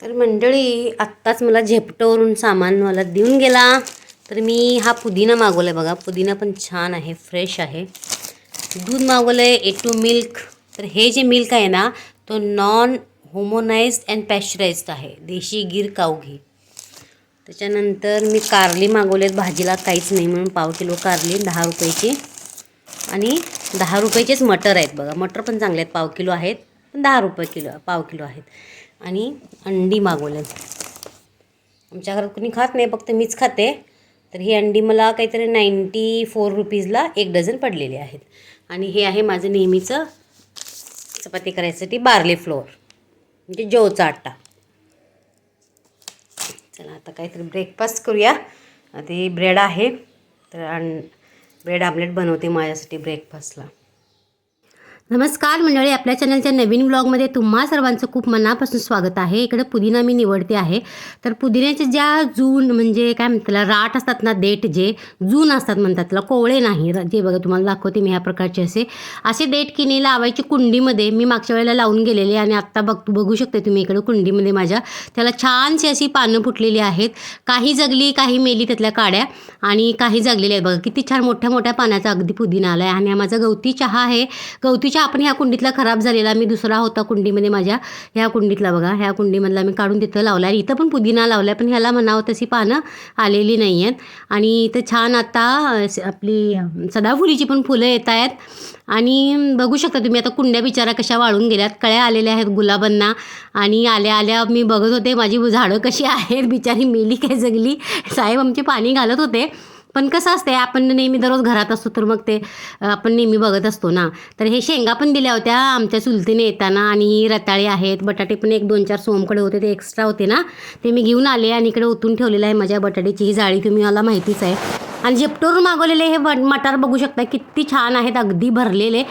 तर मंडळी आत्ताच मला झेपटोवरून सामान मला देऊन गेला. तर मी हा पुदिना मागवला आहे बघा. पुदिना पण छान आहे फ्रेश आहे. दूध मागवलं आहे ए टू मिल्क तर हे जे मिल्क आहे ना तो नॉन होमोनाइज्ड अँड पॅश्चराइज्ड आहे. देशी गीर काऊ घी. त्याच्यानंतर मी कारली मागवलेत. भाजीला काहीच नाही म्हणून पाव किलो कारली दहा रुपयाची. आणि दहा रुपयाचेच मटर आहेत बघा. मटर पण चांगले आहेत. पाव किलो आहेत. दहा रुपये किलो पाव किलो आहेत. आणि अंडी मागवले. आमच्या घरात कोणी खात नाही फक्त मीच खाते. तर ही अंडी मला काहीतरी नाईंटी फोर रुपीजला एक डझन पडलेली आहेत. आणि हे आहे माझं नेहमीचं चपाती करायसाठी बार्ले फ्लोअर म्हणजे जवचा आटा. चला आता काहीतरी ब्रेकफास्ट करूया. ते ब्रेड आहे. तर अन ब्रेड आमलेट बनवते माझ्यासाठी ब्रेकफास्टला नमस्कार मंडळी आपल्या चॅनलच्या नवीन ब्लॉगमध्ये तुम्हा सर्वांचं खूप मनापासून स्वागत आहे. इकडे पुदिना मी निवडते आहे. तर पुदिन्याच्या ज्या जून म्हणजे काय म्हणतात त्याला राट असतात ना देठ जे जून असतात म्हणतात त्याला कोवळे नाही. जे बघा तुम्हाला दाखवते मी ह्या प्रकारचे असे. असे देठ नाही लावायची कुंडीमध्ये. मी मागच्या वेळेला लावून गेलेले आणि आत्ता बघ बघू शकते तुम्ही इकडे कुंडीमध्ये माझ्या. त्याला छानशी अशी पानं फुटलेली आहेत. काही जगली काही मेली त्यातल्या काड्या आणि काही जगलेल्या आहेत. बघा किती छान मोठ्या मोठ्या पाण्याचा अगदी पुदिना आला आहे आणि हा माझा गवती चहा आहे. गवती चहा आपण ह्या कुंडीतला खराब झालेला मी दुसरा होता कुंडीमध्ये माझ्या ह्या कुंडीतला बघा ह्या कुंडीमधला मी काढून तिथं लावला आहे इथं पण पुदिना लावला आहे पण ह्याला म्हणावं तशी पानं आलेली नाही आहेत आणि इथं छान आता आपली सदाफुलीची पण फुलं येत आहेत. आणि बघू शकता तुम्ही आता कुंड्या बिचारा कशा वाळून गेल्यात. कळ्या आलेल्या आहेत गुलाबांना. आणि आल्या आल्या मी बघत होते माझी झाडं कशी आहेत बिचारी मेली काय जगली. साहेब आमचे पाणी घालत होते. पण कसं असते आपण नेहमी दररोज घरात असतो तर मग ते आपण नेहमी बघत असतो ना. तर हे शेंगा पण दिल्या होत्या आमच्या चुलतीने येताना आणि ही रताळे आहेत. बटाटे पण एक दोन चार सोमकडे होते ते एक्स्ट्रा होते ना. ते मी घेऊन आले आणि इकडे ओतून ठेवलेलं आहे माझ्या बटाट्याची ही जाळी तुम्ही मला माहितीच आहे. आणि झेपटोरून मागवलेले हे मटार बघू शकता किती छान आहेत अगदी भरलेले.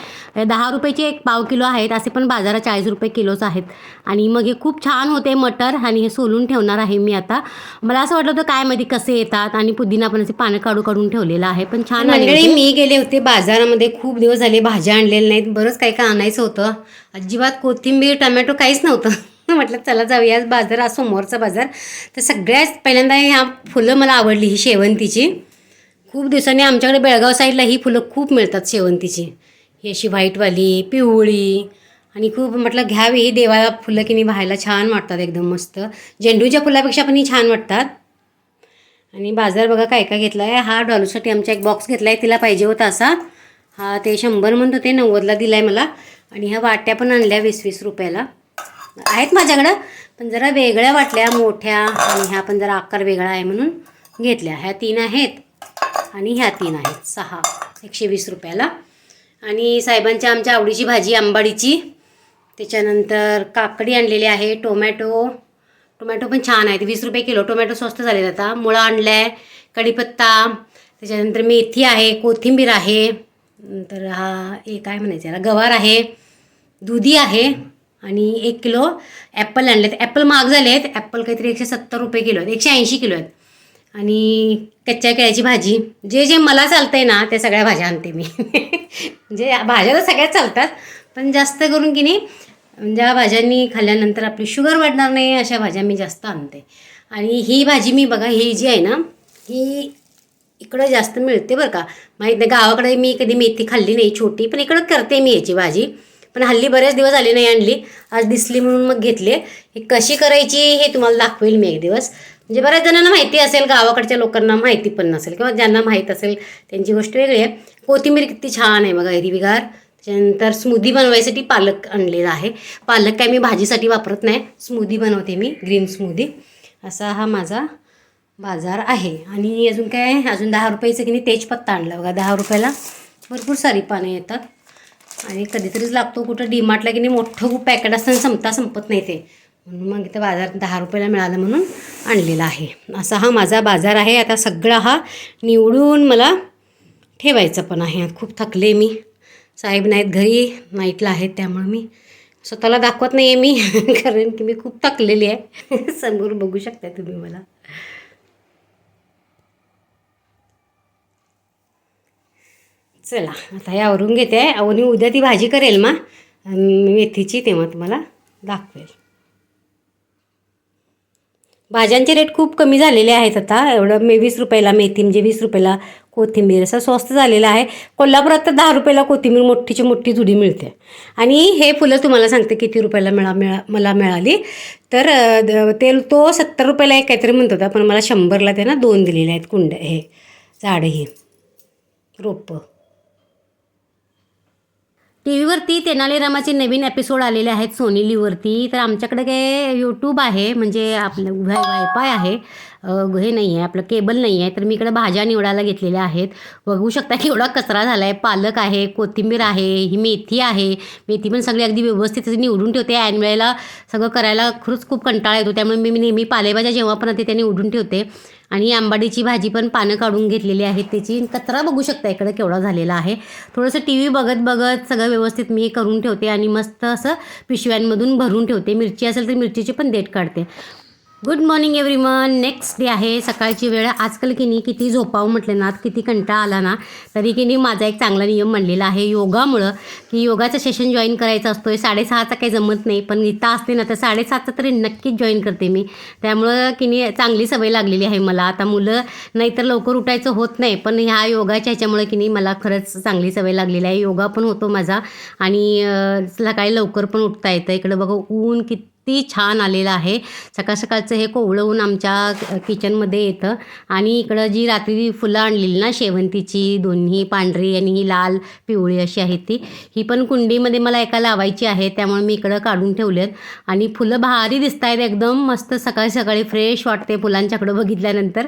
दहा रुपयाचे एक पाव किलो आहेत असे पण बाजारात चाळीस रुपये किलोच आहेत. आणि मग हे खूप छान होते मटर आणि हे सोलून ठेवणार आहे मी आता. मला असं वाटलं होतं काय माहिती कसे येतात आणि पुदिना पण असे पानं काढू काढून ठेवलेलं आहे पण छान मंडळी मी गेले होते बाजारामध्ये खूप दिवस झाले भाज्या आणलेल्या नाहीत बरंच काही काय आणायचं होतं. अजिबात कोथिंबीर टमॅटो काहीच नव्हतं. म्हटलं चला जाऊया आज बाजार आज समोरचा बाजार. तर सगळ्यात पहिल्यांदा ह्या फुलं मला आवडली ही शेवंतीची. खूप दिवसांनी आमच्याकडे बेळगाव साईडला ही फुलं खूप मिळतात शेवंतीची. ही अशी व्हाईटवाली पिवळी आणि खूप म्हटलं घ्यावी ही देवाला फुलं की नाही व्हायला छान वाटतात एकदम मस्त. झेंडूच्या फुलापेक्षा पण ही छान वाटतात. आणि बाजार बघा काय काय घेतला आहे हा डॉलरसाठी आमचा एक बॉक्स घेतला आहे तिला पाहिजे होता असा. हा ते शंभर म्हणत होते नव्वदला दिला आहे मला. आणि ह्या वाट्या पण आणल्या वीस वीस रुपयाला. आहेत माझ्याकडं पण जरा वेगळ्या वाटल्या मोठ्या आणि ह्या पण जरा आकार वेगळा आहे म्हणून घेतल्या. ह्या तीन आहेत. आणि ह्या तीन आहेत सहा. एकशे वीस रुपयाला. आणि साहेबांच्या आमच्या आवडीची भाजी आंबाडीची. त्याच्यानंतर काकडी आणलेली आहे टोमॅटो. टोमॅटो पण छान आहेत वीस रुपये किलो. टोमॅटो स्वस्त झालेत आता. मुळा आणला आहे कढीपत्ता. त्याच्यानंतर मेथी आहे कोथिंबीर आहे. नंतर हा हे काय म्हणायचं याला? गवार आहे. दुधी आहे. आणि एक किलो ॲपल आणलेत. ॲपल महाग झाले आहेत ॲपल काहीतरी एकशे सत्तर रुपये किलो आहेत. एकशे ऐंशी किलो आहेत. आणि कच्च्या केळ्याची भाजी जे जे मला चालतंय ना त्या सगळ्या भाज्या आणते मी. म्हणजे भाज्या तर सगळ्याच चालतात पण जास्त करून की नाही ज्या भाज्यांनी खाल्ल्यानंतर आपली शुगर वाढणार नाही अशा भाज्या मी जास्त आणते. आणि ही भाजी मी बघा ही जी आहे ना ही इकडं जास्त मिळते बरं का. माहीत नाही गावाकडे मी कधी मेथी खाल्ली नाही छोटी पण इकडं करते मी याची भाजी. पण हल्ली बरेच दिवस आले नाही आणली आज दिसली म्हणून मग घेतले. हे कशी करायची हे तुम्हाला दाखवेल मी एक दिवस. म्हणजे बऱ्याच जणांना माहिती असेल गावाकडच्या लोकांना माहिती पण नसेल किंवा ज्यांना माहीत असेल त्यांची गोष्ट वेगळी आहे. कोथिंबीर किती छान आहे बघा हिरवीगार. त्याच्यानंतर स्मूदी बनवायसाठी पालक आणलेला आहे. पालक काय मी भाजीसाठी वापरत नाही. स्मूदी बनवते मी ग्रीन स्मूदी. असा हा माझा बाजार आहे. आणि अजून काय अजून दहा रुपयाचं की नाही तेजपत्ता आणला बघा दहा रुपयाला. भरपूर सारी पानं येतात. आणि कधीतरीच लागतो कुठं डीमार्टला की नाही मोठं पॅकेट असताना संपता संपत नाही ते. म्हणून मग इथं बाजार दहा रुपयाला मिळालं म्हणून आणलेला आहे. असा हा माझा बाजार आहे. आता सगळा हा निवडून मला ठेवायचं पण आहे. खूप थकले मी. साहेब नाहीत घरी नाईटला आहेत त्यामुळे मी स्वतःला दाखवत नाही आहे मी. कारण की मी खूप थकलेली आहे. समोर बघू शकता तुम्ही मला. चला आता हे आवरून घेते. आणि उद्या ती भाजी करेल मा. मेथीची तेव्हा तुम्हाला दाखवेल. भाज्यांचे रेट खूप कमी झालेले आहेत आता. एवढं मे वीस रुपयाला मेथी म्हणजे वीस रुपयाला कोथिंबीर असं स्वस्त झालेलं आहे. कोल्हापुरात तर दहा रुपयाला कोथिंबीर मोठीची मोठी जुडी मिळते. आणि हे फुलं तुम्हाला सांगते किती रुपयाला मिळा मिळा मला मिळाली. तर द- ते तो सत्तर रुपयाला एक काहीतरी म्हणत होता पण मला शंभरला त्यांना दोन दिलेले आहेत कुंड हे झाडं हे. रोपं. टी व्हीवरती तेनालीरामाचे नवीन एपिसोड आलेले आहेत सोनी तर आमच्याकडे काय यूट्यूब आहे म्हणजे आपलं वायफाय आहे. हे नाही आहे आपलं केबल नाही आहे तर मी इकडे भाज्या निवडायला घेतलेल्या आहेत. बघू शकता की एवढा कचरा झाला आहे पालक आहे कोथिंबीर आहे ही मेथी आहे. मेथी पण सगळी अगदी व्यवस्थित निवडून ठेवते. ऐन वेळेला सगळं करायला खरंच खूप कंटाळा येतो. त्यामुळे मी नेहमी पालेभाज्या जेव्हा पण येते त्या निवडून ठेवते. आणि आंबाडीची भाजी पण पानं काढून घेतलेली आहेत. त्याची कचरा बघू शकता इकडे केवढा झालेला आहे. थोडंसं टी व्ही बघत बघत सगळं व्यवस्थित मी हे करून ठेवते आणि मस्त असं पिशव्यांमधून भरून ठेवते. मिरची असेल तर मिरचीची पण देठ काढते. Good morning everyone next day आहे. सकाळची वेळ. आजकाल की नाही किती झोपावं म्हटलं ना किती कंटाळा आला ना तरी की नाही माझा एक चांगला नियम म्हणलेला आहे. योगामुळं की योगाचं सेशन जॉईन करायचं असतो आहे साडेसहाचा काही जमत नाही पण इथं असते ना तर साडेसातचा तरी नक्कीच जॉईन करते मी. त्यामुळं की नाही चांगली सवय लागलेली आहे मला. आता मुलं नाहीतर लवकर उठायचं होत नाही पण ह्या योगाच्या ह्याच्यामुळं की नाही मला खरंच चांगली सवय लागलेली आहे. योगा पण होतो माझा आणि सकाळी लवकर पण उठता येतं. इकडं बघा ऊन किती छान आलेलं आहे. सकाळ सकाळचं हे कोवळवून आमच्या किचनमध्ये येतं. आणि इकडं जी रात्री फुलं आणलेली ना शेवंतीची दोन्ही पांढरी आणि ही लाल पिवळी अशी आहे ती ही पण कुंडीमध्ये मला एका लावायची आहे. त्यामुळे मी इकडं काढून ठेवलेत आणि फुलं भारी दिसत आहेत एकदम मस्त सकाळी सकाळी फ्रेश वाटते फुलांच्याकडं बघितल्यानंतर.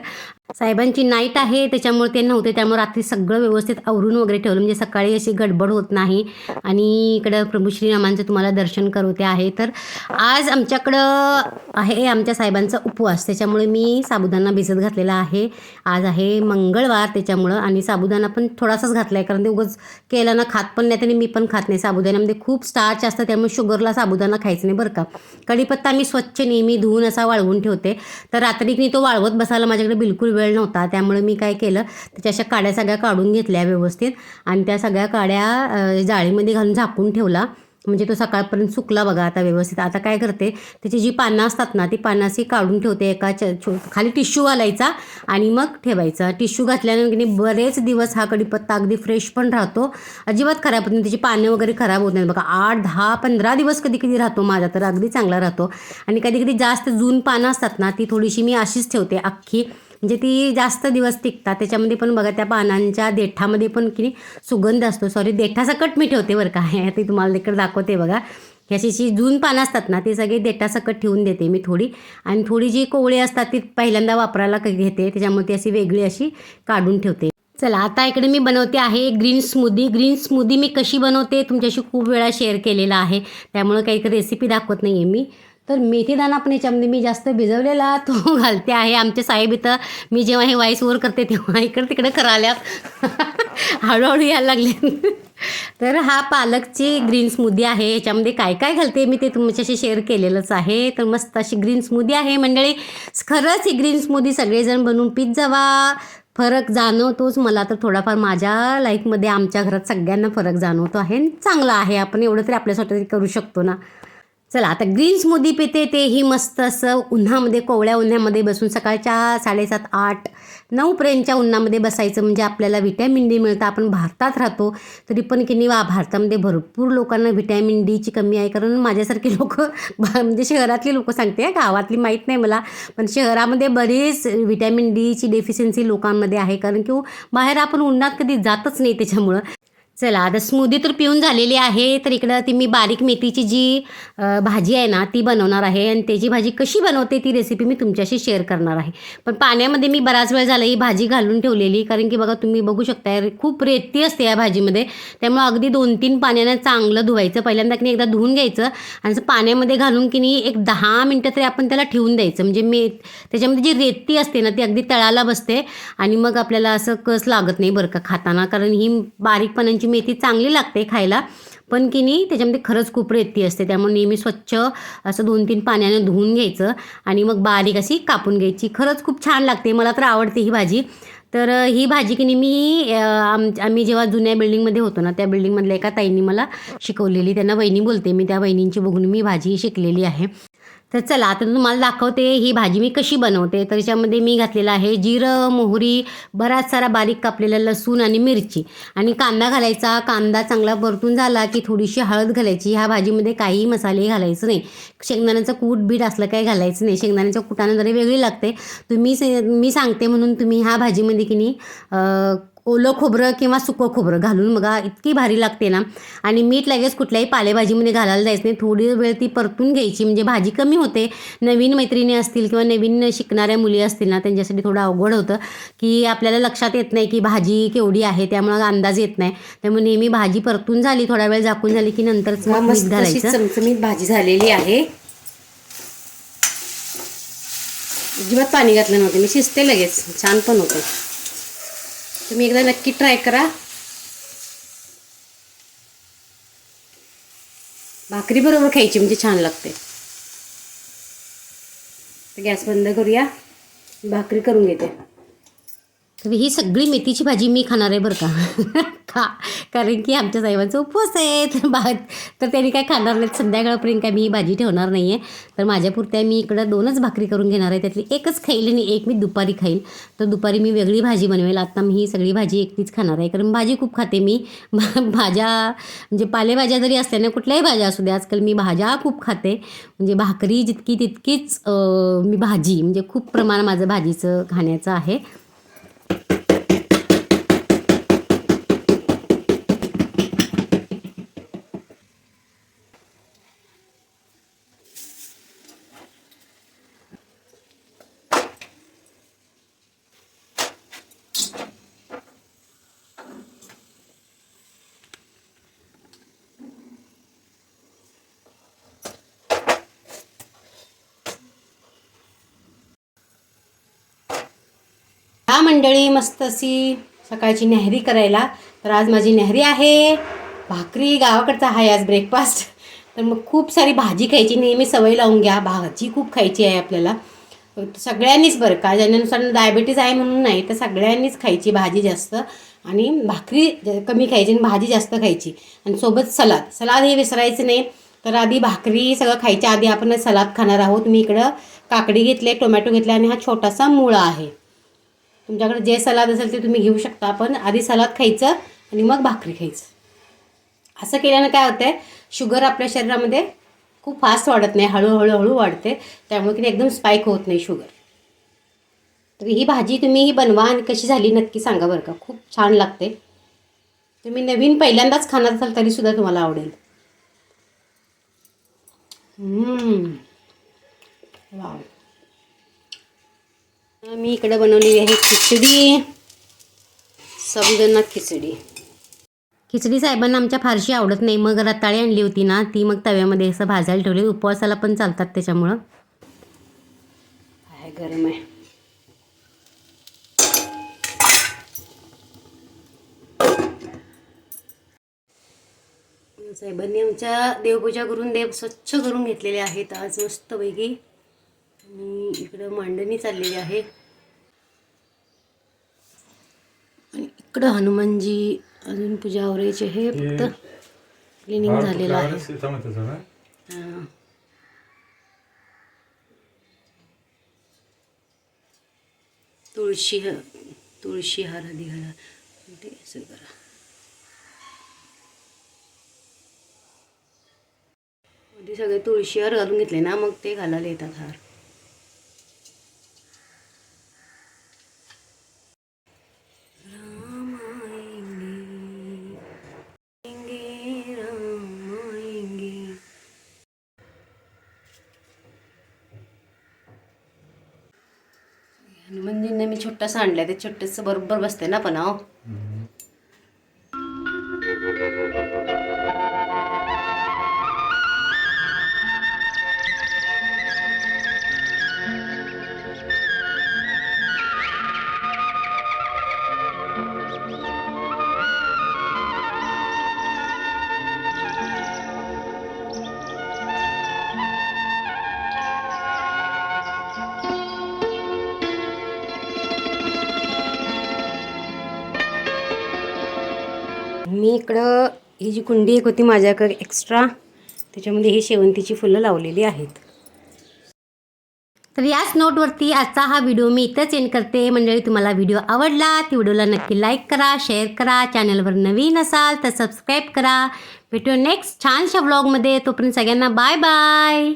साहेबांची नाईट आहे त्याच्यामुळे ते नव्हते. त्यामुळे रात्री सगळं व्यवस्थित आवरून वगैरे ठेवलं. म्हणजे सकाळी अशी गडबड होत नाही. आणि इकडं प्रभू श्रीरामांचं तुम्हाला दर्शन करवते आहे. तर आज आमच्याकडं आहे आमच्या साहेबांचा उपवास. त्याच्यामुळे मी साबुदाणा भिजत घातलेला आहे. आज आहे मंगळवार त्याच्यामुळं. आणि साबुदाणा पण थोडासाच घातला आहे कारण ते उगाच केला ना खात पण नाही आणि मी पण खात नाही साबुदाण्यामध्ये म्हणजे खूप स्टार्च असतं त्यामुळे शुगरला साबुदाणा खायचं नाही बरं का. कढीपत्ता मी स्वच्छ नेहमी धुवून असा वाळवून ठेवते. तर रात्री मी तो वाळवत बसायला माझ्याकडे बिलकुल वेळ नव्हता. त्यामुळे मी काय केलं त्याच्या अशा काड्या सगळ्या काढून घेतल्या व्यवस्थित आणि त्या सगळ्या काड्या जाळीमध्ये घालून झाकून ठेवला. म्हणजे तो सकाळपर्यंत सुकला बघा आता व्यवस्थित. आता काय करते त्याची जी पानं असतात ना ती पानं अशी काढून ठेवते एका छो खाली टिश्यू घालायचा आणि मग ठेवायचा. टिश्यू घातल्यानंतर की बरेच दिवस हा कढीपत्ता अगदी फ्रेश पण राहतो. अजिबात खराब होत नाही. त्याची पानं वगैरे खराब होत नाही बघा. आठ दहा पंधरा दिवस कधी कधी राहतो माझा तर अगदी चांगला राहतो. आणि कधी कधी जास्त जून पानं असतात ना ती थोडीशी मी अशीच ठेवते अख्खी. म्हणजे ती जास्त दिवस टिकतात. त्याच्यामध्ये पण बघा त्या पानांच्या देठामध्ये पण की नाही सुगंध असतो. सॉरी देठासकट मी ठेवते बरं का. हे ती तुम्हाला इकडे दाखवते बघा. ही अशी जी जून पानं असतात ना ती सगळी देठासकट ठेवून देते मी थोडी. आणि थोडी जी कोवळी असतात ती पहिल्यांदा वापरायला घेते. त्याच्यामुळे ती अशी वेगळी अशी काढून ठेवते. चला आता इकडे मी बनवते आहे ग्रीन स्मूदी ग्रीन स्मूदी मी कशी बनवते? तुमच्याशी खूप वेळा शेअर केलेला आहे. त्यामुळे काही रेसिपी दाखवत नाही आहे मी. तर मेथीदाणा पण याच्यामध्ये मी जास्त भिजवलेला तो घालते आहे. आमचे साहेब इथं मी जेव्हा हे वाईस ओवर करते तेव्हा इकडे तिकडे कराल्यात. हळूहळू यायला लागले तर हा पालकची ग्रीन स्मूदी आहे. याच्यामध्ये काय काय घालते मी ते तुमच्याशी शेअर केलेलंच आहे. तर मस्त अशी ग्रीन स्मूदी आहे. मंडळी खरंच ही ग्रीन स्मूदी सगळेजण बनवून पीत जावा. फरक जाणवतोच. मला तर थोडाफार माझ्या लाईफमध्ये आमच्या घरात सगळ्यांना फरक जाणवतो आहे आणि चांगला आहे. आपण एवढं तरी आपल्यासाठी करू शकतो ना. चला आता ग्रीन स्मूदी पिते तेही मस्त असं उन्हामध्ये कोवळ्या उन्हामध्ये बसून सकाळच्या साडेसात आठ नऊपर्यंतच्या उन्हामध्ये बसायचं म्हणजे आपल्याला व्हिटॅमिन डी मिळतं. आपण भारतात राहतो तरी पण की नाही वा भारतामध्ये भरपूर लोकांना व्हिटॅमिन डीची कमी आहे. कारण माझ्यासारखे लोक म्हणजे शहरातली लोक सांगते गावातली माहीत नाही मला पण शहरामध्ये बरीच व्हिटॅमिन डीची डेफिशियन्सी लोकांमध्ये आहे. कारण की हो, बाहेर आपण उन्हात कधी जातच नाही त्याच्यामुळं. चला आता स्मूदी तर पिऊन झालेली आहे तर इकडं ती मी बारीक मेथीची जी भाजी आहे ना ती बनवणार आहे आणि त्याची भाजी कशी बनवते ती रेसिपी मी तुमच्याशी शेअर करणार आहे. पण पाण्यामध्ये मी बराच वेळ झाला ही भाजी घालून ठेवलेली कारण की बघा तुम्ही बघू शकता खूप रेती असते या भाजीमध्ये त्यामुळे अगदी दोन तीन पाण्यानं चांगलं धुवायचं पहिल्यांदा की नाही एकदा धुवून घ्यायचं आणि असं पाण्यामध्ये घालून की नाही एक दहा मिनटं तरी आपण त्याला ठेवून द्यायचं. म्हणजे मे त्याच्यामध्ये जी रेती असते ना ती अगदी तळाला बसते आणि मग आपल्याला असं कस लागत नाही बरं का खाताना कारण ही बारीक त्याची मेथी चांगली लागते खायला. पण की नाही त्याच्यामध्ये खरंच खूप रेती असते. त्यामुळे नेहमी स्वच्छ असं दोन तीन पाण्याने धुवून घ्यायचं आणि मग बारीक अशी कापून घ्यायची. खरंच खूप छान लागते. मला तर आवडते ही भाजी. तर ही भाजी की नाही मी आम आम्ही जेव्हा जुन्या बिल्डिंगमध्ये होतो ना त्या बिल्डिंगमधल्या एका ताईंनी मला शिकवलेली. त्यांना वहिनी बोलते मी त्या वहिनींची बघून मी भाजी शिकलेली आहे. तर चला आता तुम्हाला दाखवते ही भाजी मी कशी बनवते. तर याच्यामध्ये मी घातलेलं आहे जिरं मोहरी बराच सारा बारीक कापलेला लसूण आणि मिरची. आणि कांदा घालायचा. कांदा चांगला परतून झाला की थोडीशी हळद घालायची. ह्या भाजीमध्ये काही मसाले घालायचं नाही. शेंगदाण्याचं कूट बीट असलं काही घालायचं नाही. शेंगदाण्याच्या कुटानं जरी वेगळी लागते. तुम्ही से मी सांगते म्हणून तुम्ही ह्या भाजीमध्ये की नाही ओलं खोबरं किंवा सुकं खोबरं घालून बघा इतकी भारी लागते ना. आणि मीठ लगेच कुठल्याही पालेभाजीमध्ये घालायला जायचं नाही. थोडी वेळ ती परतून घ्यायची म्हणजे भाजी कमी होते. नवीन मैत्रिणी असतील किंवा नवीन शिकणाऱ्या मुली असतील ना त्यांच्यासाठी थोडं अवघड होतं की आपल्याला लक्षात येत नाही की भाजी केवढी आहे त्यामुळं अंदाज येत नाही. त्यामुळे नेहमी भाजी परतून झाली थोडा वेळ झाकून झाली की नंतरच मग मीठ घालायचं. चमचमीत भाजी झालेली आहे. अजिबात पाणी घातलं नव्हतं मी शिजते लगेच छान पण होते. तुम्ही एकदा नक्की ट्राय करा. भाकरी बरोबर खायची म्हणजे छान लागते. तर गॅस बंद करूया. भाकरी करून घेते. ही सगळी मेथीची भाजी मी खाणार आहे बरं का. खा. कारण की आमच्या साहेबांचं उपवास आहे तर बा तर त्यांनी काय खाणार नाहीत. संध्याकाळपर्यंत काय मी ही भाजी ठेवणार नाही आहे तर माझ्यापुरत्या मी इकडं दोनच भाकरी करून घेणार आहे. त्यातली एकच खाईल आणि एक मी दुपारी खाईल. तर दुपारी मी वेगळी भाजी बनवेल. आता मी ही सगळी भाजी एकटीच खाणार आहे. कारण भाजी खूप खाते मी. भाज्या म्हणजे पालेभाज्या जरी असल्या ना कुठल्याही भाज्या असू द्या आजकाल मी भाज्या खूप खाते. म्हणजे भाकरी जितकी तितकीच मी भाजी म्हणजे खूप प्रमाण माझं भाजीचं खाण्याचं आहे. हा मंडळी मस्त अशी सकाळची नेहरी करायला. तर आज माझी नेहरी आहे. भाकरी गावाकडचा आहे आज ब्रेकफास्ट तर मग खूप सारी भाजी खायची नेहमी सवय लावून घ्या. भाजी खूप खायची आहे आपल्याला. सगळ्यांनीच बरं का? ज्यानुसार डायबेटीज आहे म्हणून नाही तर सगळ्यांनीच खायची भाजी जास्त. आणि भाकरी कमी खायची आणि भाजी जास्त खायची. आणि सोबत सलाद. सलाद हे विसरायचं नाही. तर आधी भाकरी सगळं खायच्या आधी आपण सलाद खाणार आहोत. मी इकडं काकडी घेतले टोमॅटो घेतले आणि हा छोटासा मुळा आहे. तुमच्याकडे जे सलाद असेल ते तुम्ही घेऊ शकता. पण आधी सलाद खायचं आणि मग भाकरी खायचं. असं केल्यानं काय होतं आहे शुगर आपल्या शरीरामध्ये खूप फास्ट वाढत नाही हळूहळू हळू वाढते. त्यामुळे की एकदम स्पाईक होत नाही शुगर. तर ही भाजी तुम्ही ही बनवा आणि कशी झाली नक्की सांगा बरं का. खूप छान लागते. तुम्ही नवीन पहिल्यांदाच खाणार असाल तरीसुद्धा तुम्हाला आवडेल. वा वाव. मी इकडे बनवलेली आहे खिचडी. साबुदाणा खिचडी. खिचडी साहेबांना आमच्या फारशी आवडत नाही. मग रताळी आणली होती ना ती मग तव्यामध्ये असं भाजायला ठेवली. उपवासाला पण चालतात त्याच्यामुळं. आहे गरम आहे. साहेबांनी आमच्या देवपूजा करून देव स्वच्छ करून घेतलेले आहेत. आज मस्तपैकी. आणि इकडं मांडणी चाललेली आहे आणि इकडं हनुमानजी अजून पूजा आवरायची आहे. फक्त क्लिनिंग झालेलं आहे. हां. तुळशी ह. तुळशी हार आधी घाला. ते असं करा. आधी सगळे तुळशी हार घालून घेतले ना मग ते घालायला येतात हार. म्हणजे हनुमानजींना मी छोटासा आणलाय ते छोटंसं बरोबर बसते ना पण अहो मी इकडं ही जी कुंडी एक होती माझ्याकडे एक्स्ट्रा त्याच्यामध्ये ही शेवंतीची फुलं लावलेली आहेत. तर याच नोटवरती आजचा हा व्हिडिओ मी इथंच एंड करते. मंडळी तुम्हाला व्हिडिओ आवडला ती व्हिडिओला नक्की लाईक करा शेअर करा. चॅनलवर नवीन असाल तर सबस्क्राईब करा. भेटू नेक्स्ट छानशा व्लॉगमध्ये तोपर्यंत सगळ्यांना बाय बाय